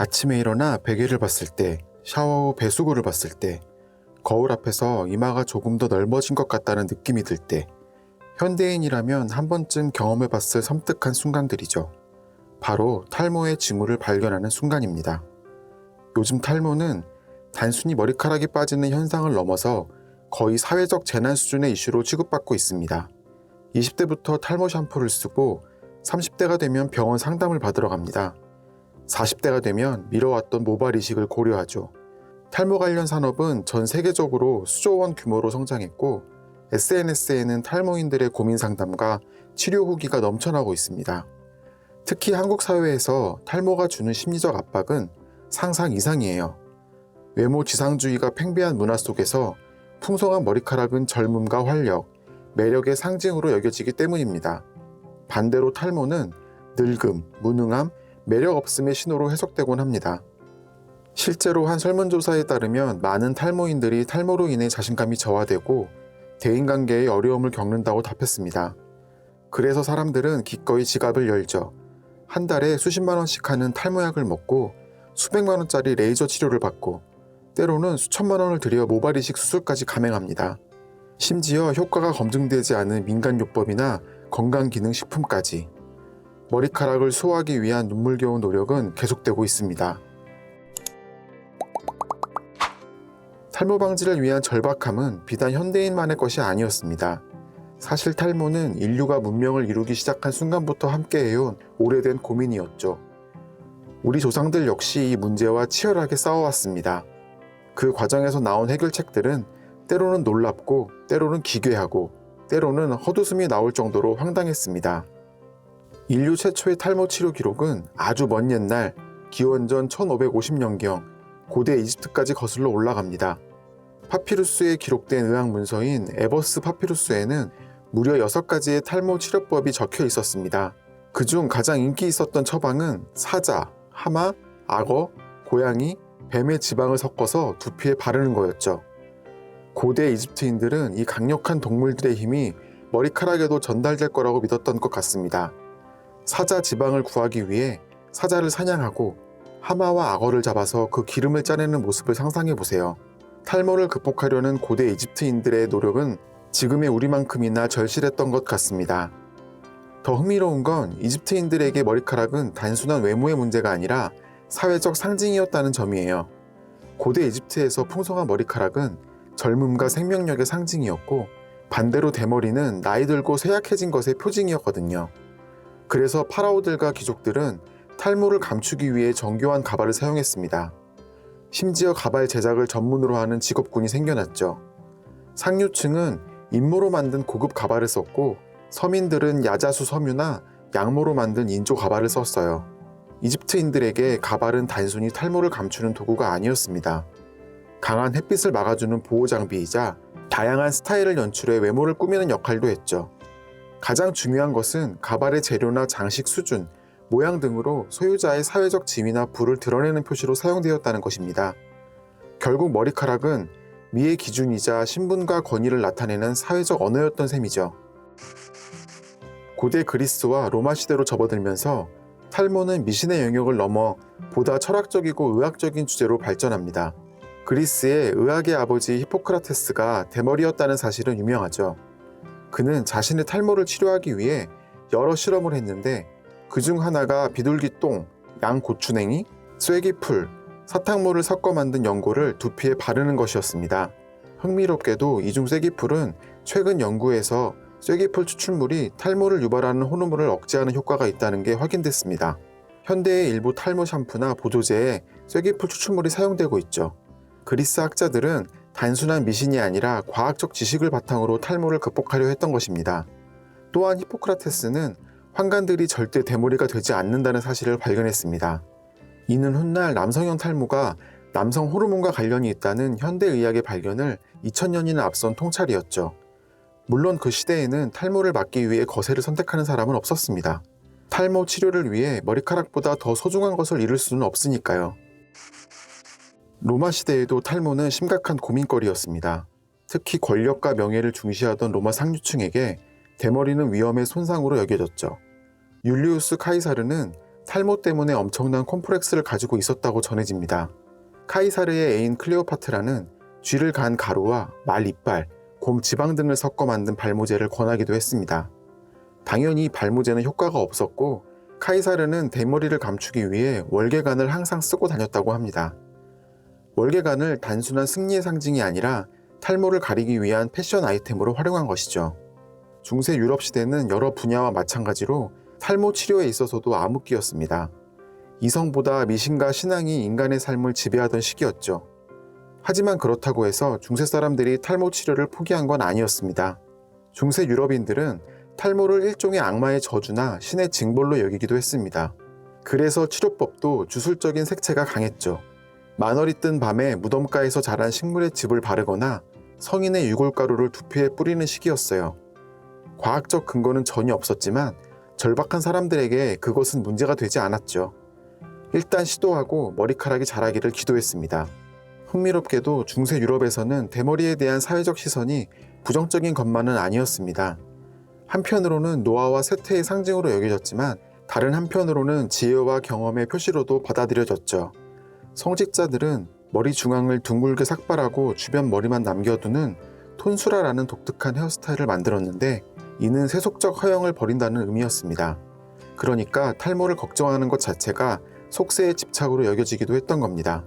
아침에 일어나 베개를 봤을 때, 샤워 후 배수구를 봤을 때, 거울 앞에서 이마가 조금 더 넓어진 것 같다는 느낌이 들 때, 현대인이라면 한 번쯤 경험해 봤을 섬뜩한 순간들이죠. 바로 탈모의 징후를 발견하는 순간입니다. 요즘 탈모는 단순히 머리카락이 빠지는 현상을 넘어서 거의 사회적 재난 수준의 이슈로 취급받고 있습니다. 20대부터 탈모 샴푸를 쓰고 30대가 되면 병원 상담을 받으러 갑니다. 40대가 되면 미뤄왔던 모발 이식을 고려하죠. 탈모 관련 산업은 전 세계적으로 수조 원 규모로 성장했고 SNS에는 탈모인들의 고민 상담과 치료 후기가 넘쳐나고 있습니다. 특히 한국 사회에서 탈모가 주는 심리적 압박은 상상 이상이에요. 외모 지상주의가 팽배한 문화 속에서 풍성한 머리카락은 젊음과 활력, 매력의 상징으로 여겨지기 때문입니다. 반대로 탈모는 늙음, 무능함, 매력 없음의 신호로 해석되곤 합니다. 실제로 한 설문조사에 따르면 많은 탈모인들이 탈모로 인해 자신감이 저하되고 대인관계에 어려움을 겪는다고 답했습니다. 그래서 사람들은 기꺼이 지갑을 열죠. 한 달에 수십만 원씩 하는 탈모약을 먹고 수백만 원짜리 레이저 치료를 받고 때로는 수천만 원을 들여 모발 이식 수술까지 감행합니다. 심지어 효과가 검증되지 않은 민간 요법이나 건강기능식품까지 머리카락을 수호하기 위한 눈물겨운 노력은 계속되고 있습니다. 탈모 방지를 위한 절박함은 비단 현대인만의 것이 아니었습니다. 사실 탈모는 인류가 문명을 이루기 시작한 순간부터 함께해온 오래된 고민이었죠. 우리 조상들 역시 이 문제와 치열하게 싸워왔습니다. 그 과정에서 나온 해결책들은 때로는 놀랍고, 때로는 기괴하고, 때로는 헛웃음이 나올 정도로 황당했습니다. 인류 최초의 탈모 치료 기록은 아주 먼 옛날 기원전 1550년경 고대 이집트까지 거슬러 올라갑니다. 파피루스에 기록된 의학 문서인 에버스 파피루스에는 무려 6가지의 탈모 치료법이 적혀 있었습니다. 그중 가장 인기 있었던 처방은 사자, 하마, 악어, 고양이, 뱀의 지방을 섞어서 두피에 바르는 거였죠. 고대 이집트인들은 이 강력한 동물들의 힘이 머리카락에도 전달될 거라고 믿었던 것 같습니다. 사자 지방을 구하기 위해 사자를 사냥하고 하마와 악어를 잡아서 그 기름을 짜내는 모습을 상상해 보세요. 탈모를 극복하려는 고대 이집트인들의 노력은 지금의 우리만큼이나 절실했던 것 같습니다. 더 흥미로운 건 이집트인들에게 머리카락은 단순한 외모의 문제가 아니라 사회적 상징이었다는 점이에요. 고대 이집트에서 풍성한 머리카락은 젊음과 생명력의 상징이었고 반대로 대머리는 나이 들고 쇠약해진 것의 표징이었거든요. 그래서 파라오들과 귀족들은 탈모를 감추기 위해 정교한 가발을 사용했습니다. 심지어 가발 제작을 전문으로 하는 직업군이 생겨났죠. 상류층은 인모로 만든 고급 가발을 썼고 서민들은 야자수 섬유나 양모로 만든 인조 가발을 썼어요. 이집트인들에게 가발은 단순히 탈모를 감추는 도구가 아니었습니다. 강한 햇빛을 막아주는 보호 장비이자 다양한 스타일을 연출해 외모를 꾸미는 역할도 했죠. 가장 중요한 것은 가발의 재료나 장식 수준, 모양 등으로 소유자의 사회적 지위나 부를 드러내는 표시로 사용되었다는 것입니다. 결국 머리카락은 미의 기준이자 신분과 권위를 나타내는 사회적 언어였던 셈이죠. 고대 그리스와 로마 시대로 접어들면서 탈모는 미신의 영역을 넘어 보다 철학적이고 의학적인 주제로 발전합니다. 그리스의 의학의 아버지 히포크라테스가 대머리였다는 사실은 유명하죠. 그는 자신의 탈모를 치료하기 위해 여러 실험을 했는데 그 중 하나가 비둘기 똥, 양 고추냉이, 쐐기풀, 사탕물을 섞어 만든 연고를 두피에 바르는 것이었습니다. 흥미롭게도 이중 쐐기풀은 최근 연구에서 쐐기풀 추출물이 탈모를 유발하는 호르몬을 억제하는 효과가 있다는 게 확인됐습니다. 현대의 일부 탈모 샴푸나 보조제에 쐐기풀 추출물이 사용되고 있죠. 그리스 학자들은 단순한 미신이 아니라 과학적 지식을 바탕으로 탈모를 극복하려 했던 것입니다. 또한 히포크라테스는 환관들이 절대 대머리가 되지 않는다는 사실을 발견했습니다. 이는 훗날 남성형 탈모가 남성 호르몬과 관련이 있다는 현대의학의 발견을 2000년이나 앞선 통찰이었죠. 물론 그 시대에는 탈모를 막기 위해 거세를 선택하는 사람은 없었습니다. 탈모 치료를 위해 머리카락보다 더 소중한 것을 잃을 수는 없으니까요. 로마 시대에도 탈모는 심각한 고민거리였습니다. 특히 권력과 명예를 중시하던 로마 상류층에게 대머리는 위험의 손상으로 여겨졌죠. 율리우스 카이사르는 탈모 때문에 엄청난 콤플렉스를 가지고 있었다고 전해집니다. 카이사르의 애인 클레오파트라는 쥐를 간 가루와 말 이빨, 곰 지방 등을 섞어 만든 발모제를 권하기도 했습니다. 당연히 발모제는 효과가 없었고 카이사르는 대머리를 감추기 위해 월계관을 항상 쓰고 다녔다고 합니다. 월계관을 단순한 승리의 상징이 아니라 탈모를 가리기 위한 패션 아이템으로 활용한 것이죠. 중세 유럽 시대는 여러 분야와 마찬가지로 탈모 치료에 있어서도 암흑기였습니다. 이성보다 미신과 신앙이 인간의 삶을 지배하던 시기였죠. 하지만 그렇다고 해서 중세 사람들이 탈모 치료를 포기한 건 아니었습니다. 중세 유럽인들은 탈모를 일종의 악마의 저주나 신의 징벌로 여기기도 했습니다. 그래서 치료법도 주술적인 색채가 강했죠. 만월이 뜬 밤에 무덤가에서 자란 식물의 즙을 바르거나 성인의 유골가루를 두피에 뿌리는 시기였어요. 과학적 근거는 전혀 없었지만 절박한 사람들에게 그것은 문제가 되지 않았죠. 일단 시도하고 머리카락이 자라기를 기도했습니다. 흥미롭게도 중세 유럽에서는 대머리에 대한 사회적 시선이 부정적인 것만은 아니었습니다. 한편으로는 노화와 쇠퇴의 상징으로 여겨졌지만 다른 한편으로는 지혜와 경험의 표시로도 받아들여졌죠. 성직자들은 머리 중앙을 둥글게 삭발하고 주변 머리만 남겨두는 톤수라라는 독특한 헤어스타일을 만들었는데 이는 세속적 허영을 버린다는 의미였습니다. 그러니까 탈모를 걱정하는 것 자체가 속세의 집착으로 여겨지기도 했던 겁니다.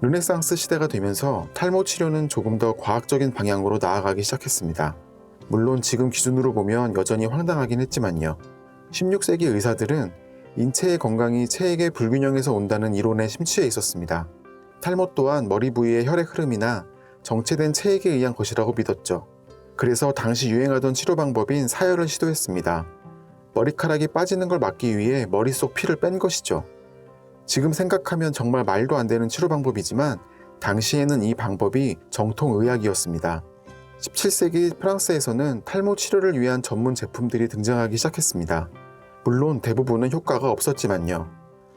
르네상스 시대가 되면서 탈모 치료는 조금 더 과학적인 방향으로 나아가기 시작했습니다. 물론 지금 기준으로 보면 여전히 황당하긴 했지만요. 16세기 의사들은 인체의 건강이 체액의 불균형에서 온다는 이론에 심취해 있었습니다. 탈모 또한 머리 부위의 혈액 흐름이나 정체된 체액에 의한 것이라고 믿었죠. 그래서 당시 유행하던 치료 방법인 사열을 시도했습니다. 머리카락이 빠지는 걸 막기 위해 머릿속 피를 뺀 것이죠. 지금 생각하면 정말 말도 안 되는 치료 방법이지만 당시에는 이 방법이 정통 의학이었습니다. 17세기 프랑스에서는 탈모 치료를 위한 전문 제품들이 등장하기 시작했습니다. 물론 대부분은 효과가 없었지만요.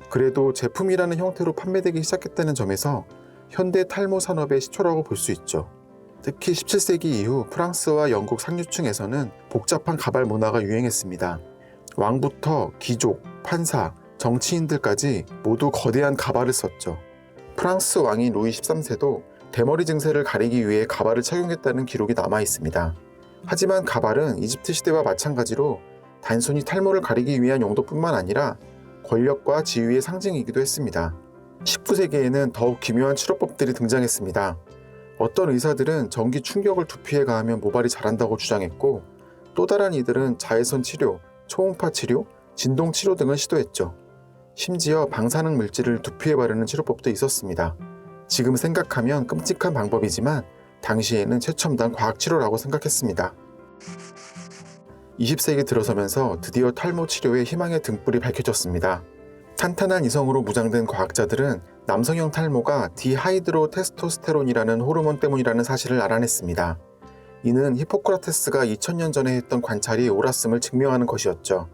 그래도 제품이라는 형태로 판매되기 시작했다는 점에서 현대 탈모 산업의 시초라고 볼 수 있죠. 특히 17세기 이후 프랑스와 영국 상류층에서는 복잡한 가발 문화가 유행했습니다. 왕부터 귀족, 판사, 정치인들까지 모두 거대한 가발을 썼죠. 프랑스 왕인 루이 13세도 대머리 증세를 가리기 위해 가발을 착용했다는 기록이 남아 있습니다. 하지만 가발은 이집트 시대와 마찬가지로 단순히 탈모를 가리기 위한 용도뿐만 아니라 권력과 지위의 상징이기도 했습니다. 19세기에는 더욱 기묘한 치료법들이 등장했습니다. 어떤 의사들은 전기 충격을 두피에 가하면 모발이 자란다고 주장했고 또 다른 이들은 자외선 치료, 초음파 치료, 진동 치료 등을 시도했죠. 심지어 방사능 물질을 두피에 바르는 치료법도 있었습니다. 지금 생각하면 끔찍한 방법이지만 당시에는 최첨단 과학 치료라고 생각했습니다. 20세기 들어서면서 드디어 탈모 치료의 희망의 등불이 밝혀졌습니다. 탄탄한 이성으로 무장된 과학자들은 남성형 탈모가 디하이드로 테스토스테론이라는 호르몬 때문이라는 사실을 알아냈습니다. 이는 히포크라테스가 2000년 전에 했던 관찰이 옳았음을 증명하는 것이었죠.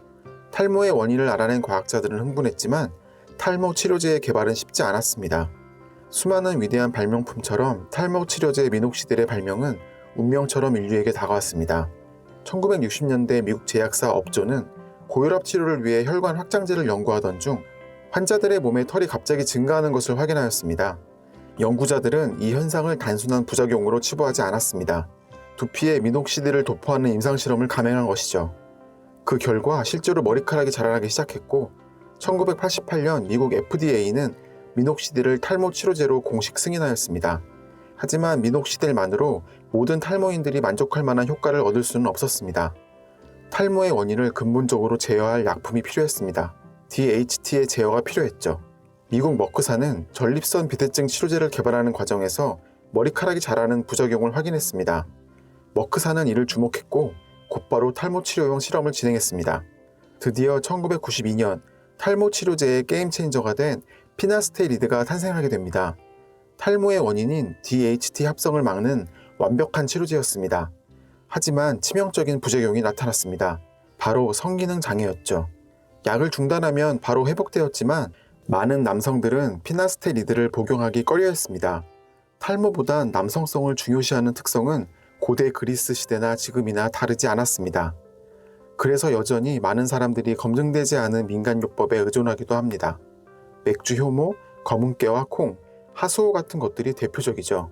탈모의 원인을 알아낸 과학자들은 흥분했지만 탈모 치료제의 개발은 쉽지 않았습니다. 수많은 위대한 발명품처럼 탈모 치료제 미녹시딜의 발명은 운명처럼 인류에게 다가왔습니다. 1960년대 미국 제약사 업조는 고혈압 치료를 위해 혈관 확장제를 연구하던 중 환자들의 몸에 털이 갑자기 증가하는 것을 확인하였습니다. 연구자들은 이 현상을 단순한 부작용으로 치부하지 않았습니다. 두피에 미녹시딜을 도포하는 임상 실험을 감행한 것이죠. 그 결과 실제로 머리카락이 자라나기 시작했고 1988년 미국 FDA는 미녹시딜을 탈모 치료제로 공식 승인하였습니다. 하지만 미녹시딜만으로 모든 탈모인들이 만족할 만한 효과를 얻을 수는 없었습니다. 탈모의 원인을 근본적으로 제어할 약품이 필요했습니다. DHT의 제어가 필요했죠. 미국 머크사는 전립선 비대증 치료제를 개발하는 과정에서 머리카락이 자라는 부작용을 확인했습니다. 머크사는 이를 주목했고 곧바로 탈모 치료용 실험을 진행했습니다. 드디어 1992년 탈모 치료제의 게임 체인저가 된 피나스테리드가 탄생하게 됩니다. 탈모의 원인인 DHT 합성을 막는 완벽한 치료제였습니다. 하지만 치명적인 부작용이 나타났습니다. 바로 성기능 장애였죠. 약을 중단하면 바로 회복되었지만 많은 남성들은 피나스테리드를 복용하기 꺼려했습니다. 탈모보단 남성성을 중요시하는 특성은 고대 그리스 시대나 지금이나 다르지 않았습니다. 그래서 여전히 많은 사람들이 검증되지 않은 민간요법에 의존하기도 합니다. 맥주 효모, 검은깨와 콩, 하수호 같은 것들이 대표적이죠.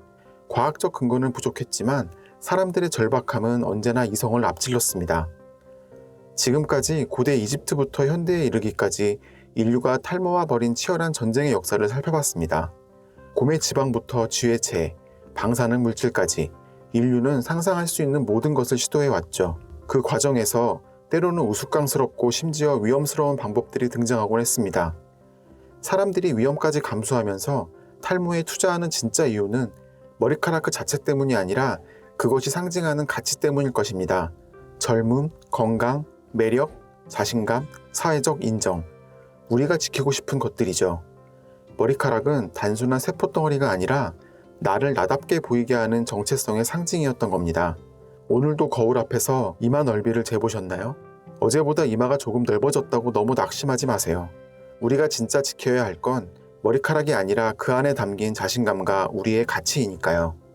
과학적 근거는 부족했지만 사람들의 절박함은 언제나 이성을 앞질렀습니다. 지금까지 고대 이집트부터 현대에 이르기까지 인류가 탈모와 벌인 치열한 전쟁의 역사를 살펴봤습니다. 고매 지방부터 쥐의 방사능 물질까지 인류는 상상할 수 있는 모든 것을 시도해 왔죠. 그 과정에서 때로는 우스꽝스럽고 심지어 위험스러운 방법들이 등장하곤 했습니다. 사람들이 위험까지 감수하면서 탈모에 투자하는 진짜 이유는 머리카락 그 자체 때문이 아니라 그것이 상징하는 가치 때문일 것입니다. 젊음, 건강, 매력, 자신감, 사회적 인정. 우리가 지키고 싶은 것들이죠. 머리카락은 단순한 세포 덩어리가 아니라 나를 나답게 보이게 하는 정체성의 상징이었던 겁니다. 오늘도 거울 앞에서 이마 넓이를 재보셨나요? 어제보다 이마가 조금 넓어졌다고 너무 낙심하지 마세요. 우리가 진짜 지켜야 할 건 머리카락이 아니라 그 안에 담긴 자신감과 우리의 가치이니까요.